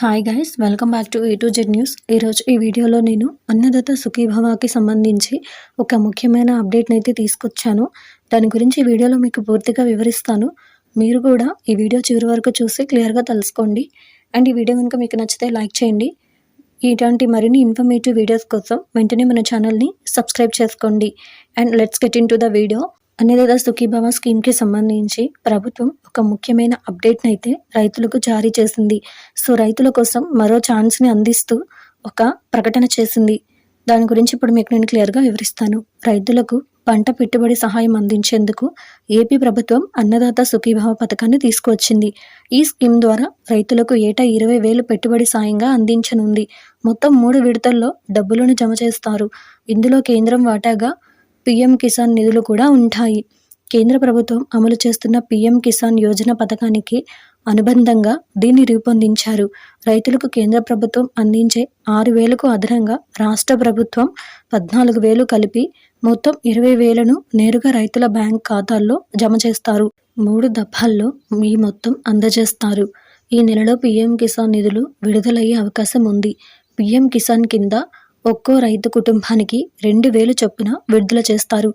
Hi guys welcome back to A to Z news ఈరోజు ఈ వీడియోలో నేను అన్నదాత సుఖీభవాకి సంబంధించి ఒక ముఖ్యమైన అప్డేట్ని అయితే తీసుకొచ్చాను. దాని గురించి ఈ వీడియోలో మీకు పూర్తిగా వివరిస్తాను. మీరు కూడా ఈ వీడియో చివరి వరకు చూసి క్లియర్గా తెలుసుకోండి. అండ్ ఈ వీడియో కనుక మీకు నచ్చితే లైక్ చేయండి. ఇలాంటి మరిన్ని ఇన్ఫర్మేటివ్ వీడియోస్ కోసం వెంటనే మన ఛానల్ని సబ్స్క్రైబ్ చేసుకోండి. And let's get into the video Annadata Sukhibhava స్కీమ్కి సంబంధించి ప్రభుత్వం ఒక ముఖ్యమైన అప్డేట్ని అయితే రైతులకు జారీ చేసింది. సో రైతుల కోసం మరో ఛాన్స్ని అందిస్తూ ఒక ప్రకటన చేసింది. దాని గురించి ఇప్పుడు మీకు నేను క్లియర్గా వివరిస్తాను. రైతులకు పంట పెట్టుబడి సహాయం అందించేందుకు ఏపీ ప్రభుత్వం అన్నదాత సుఖీభావ పథకాన్ని తీసుకువచ్చింది. ఈ స్కీమ్ ద్వారా రైతులకు ఏటా ఇరవై వేలు పెట్టుబడి సాయంగా అందించనుంది. మొత్తం మూడు విడతల్లో డబ్బులను జమ చేస్తారు. ఇందులో కేంద్రం వాటాగా పీఎం కిసాన్ నిధులు కూడా ఉంటాయి. కేంద్ర ప్రభుత్వం అమలు చేస్తున్న పీఎం కిసాన్ యోజన పథకానికి అనుబంధంగా దీన్ని రూపొందించారు. రైతులకు కేంద్ర ప్రభుత్వం అందించే ఆరు వేలకు అదనంగా రాష్ట్ర ప్రభుత్వం పద్నాలుగు వేలు కలిపి మొత్తం ఇరవై వేలను నేరుగా రైతుల బ్యాంక్ ఖాతాల్లో జమ చేస్తారు. మూడు దఫాల్లో ఈ మొత్తం అందజేస్తారు. ఈ నెలలో పీఎం కిసాన్ నిధులు విడుదలయ్యే అవకాశం ఉంది. పీఎం కిసాన్ కింద ఒక్కో రైతు కుటుంబానికి రెండు వేలు చొప్పున విడుదల చేస్తారు.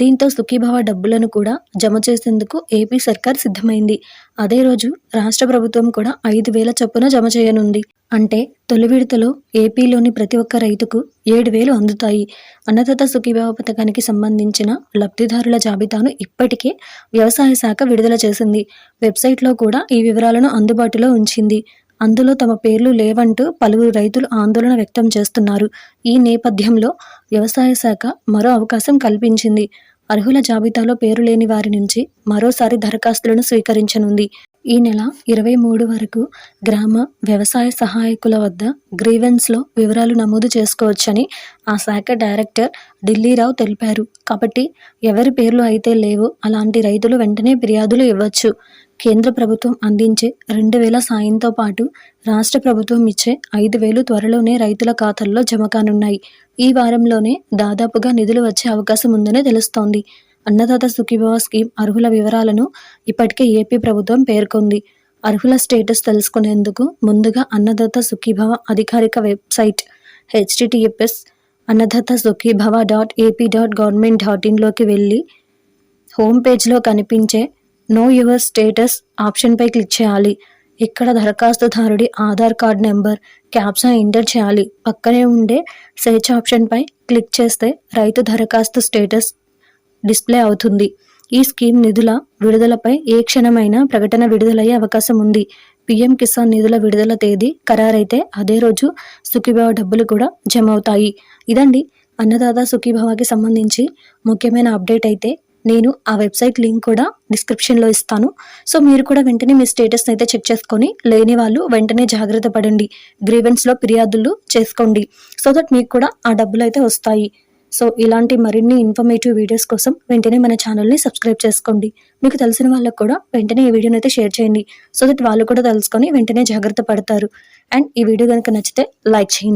దీంతో సుఖీభావ డబ్బులను కూడా జమ చేసేందుకు ఏపీ సర్కార్ సిద్ధమైంది. అదే రోజు రాష్ట్ర ప్రభుత్వం కూడా ఐదు వేల చొప్పున జమ చేయనుంది. అంటే తొలి విడతలో ఏపీలోని ప్రతి ఒక్క రైతుకు ఏడు వేలు అందుతాయి. అన్నదాత సుఖీభావ పథకానికి సంబంధించిన లబ్ధిదారుల జాబితాను ఇప్పటికే వ్యవసాయ శాఖ విడుదల చేసింది. వెబ్సైట్లో కూడా ఈ వివరాలను అందుబాటులో ఉంచింది. అందులో తమ పేర్లు లేవంటూ పలువురు రైతులు ఆందోళన వ్యక్తం చేస్తున్నారు. ఈ నేపథ్యంలో వ్యవసాయ శాఖ మరో అవకాశం కల్పించింది. అర్హుల జాబితాలో పేరు లేని వారి నుంచి మరోసారి దరఖాస్తులను స్వీకరించనుంది. ఈ నెల ఇరవై మూడు వరకు గ్రామ వ్యవసాయ సహాయకుల వద్ద గ్రీవెన్స్లో వివరాలు నమోదు చేసుకోవచ్చని ఆ శాఖ డైరెక్టర్ ఢిల్లీరావు తెలిపారు. కాబట్టి ఎవరి పేర్లు అయితే లేవో అలాంటి రైతులు వెంటనే ఫిర్యాదులు ఇవ్వచ్చు. కేంద్ర ప్రభుత్వం అందించే రెండు వేల సాయంతో పాటు రాష్ట్ర ప్రభుత్వం ఇచ్చే ఐదు వేలు త్వరలోనే రైతుల ఖాతాల్లో జమ కానున్నాయి. ఈ వారంలోనే దాదాపుగా నిధులు వచ్చే అవకాశం ఉందని తెలుస్తోంది. అన్నదాత సుఖీభవ స్కీమ్ అర్హుల వివరాలను ఇప్పటికే ఏపీ ప్రభుత్వం పేర్కొంది. అర్హుల స్టేటస్ తెలుసుకునేందుకు ముందుగా అన్నదాత సుఖీభవ అధికారిక website HTTPS Annadata Sukhibhava dot AP dot government dot ఇన్లోకి వెళ్ళి హోమ్ పేజ్లో కనిపించే నో యువర్ స్టేటస్ ఆప్షన్పై క్లిక్ చేయాలి. ఇక్కడ దరఖాస్తుదారుడి Aadhaar card number captcha enter చేయాలి. పక్కనే ఉండే సెర్చ్ ఆప్షన్పై క్లిక్ చేస్తే రైతు దరఖాస్తు స్టేటస్ డిస్ప్లే అవుతుంది. ఈ స్కీమ్ నిధుల విడుదలపై ఏ క్షణమైనా ప్రకటన విడుదలయ్యే అవకాశం ఉంది. పీఎం కిసాన్ నిధుల విడుదల తేదీ ఖరారైతే అదే రోజు సుఖీభావ డబ్బులు కూడా జమ అవుతాయి ఇదండి అన్నదాత సుఖీభావకి సంబంధించి ముఖ్యమైన అప్డేట్ అయితే నేను ఆ వెబ్సైట్ లింక్ కూడా డిస్క్రిప్షన్లో ఇస్తాను. సో మీరు కూడా వెంటనే మీ స్టేటస్ని అయితే చెక్ చేసుకొని లేని వాళ్ళు వెంటనే జాగ్రత్త పడండి. గ్రీవెన్స్లో ఫిర్యాదులు చేసుకోండి. సో దట్ మీకు కూడా ఆ డబ్బులు అయితే వస్తాయి. సో ఇలాంటి మరిన్ని ఇన్ఫర్మేటివ్ వీడియోస్ కోసం వెంటనే మన ఛానల్ని సబ్స్క్రైబ్ చేసుకోండి. మీకు తెలిసిన వాళ్ళకు కూడా వెంటనే ఈ వీడియోని అయితే షేర్ చేయండి. సో దట్ వాళ్ళు కూడా తెలుసుకొని వెంటనే జాగ్రత్త పడతారు. అండ్ ఈ వీడియో కనుక నచ్చితే లైక్ చేయండి.